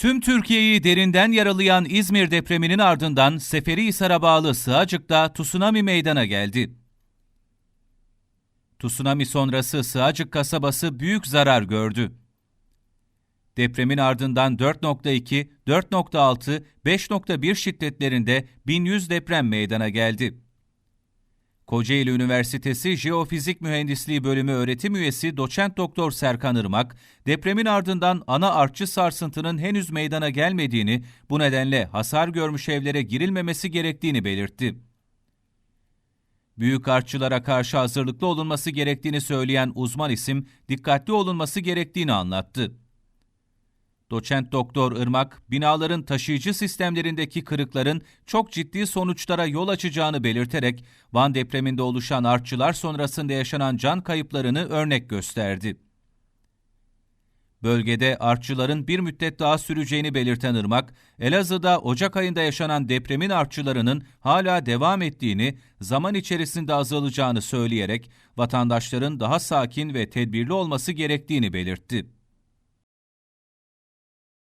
Tüm Türkiye'yi derinden yaralayan İzmir depreminin ardından Seferihisar'a bağlı Sığacık'ta tsunami meydana geldi. Tsunami sonrası Sığacık kasabası büyük zarar gördü. Depremin ardından 4.2, 4.6, 5.1 şiddetlerinde 1100 deprem meydana geldi. Kocaeli Üniversitesi Jeofizik Mühendisliği Bölümü öğretim üyesi doçent doktor Serkan Irmak, depremin ardından ana artçı sarsıntının henüz meydana gelmediğini, bu nedenle hasar görmüş evlere girilmemesi gerektiğini belirtti. Büyük artçılara karşı hazırlıklı olunması gerektiğini söyleyen uzman isim, dikkatli olunması gerektiğini anlattı. Doçent Doktor Irmak, binaların taşıyıcı sistemlerindeki kırıkların çok ciddi sonuçlara yol açacağını belirterek, Van depreminde oluşan artçılar sonrasında yaşanan can kayıplarını örnek gösterdi. Bölgede artçıların bir müddet daha süreceğini belirten Irmak, Elazığ'da Ocak ayında yaşanan depremin artçılarının hala devam ettiğini, zaman içerisinde azalacağını söyleyerek vatandaşların daha sakin ve tedbirli olması gerektiğini belirtti.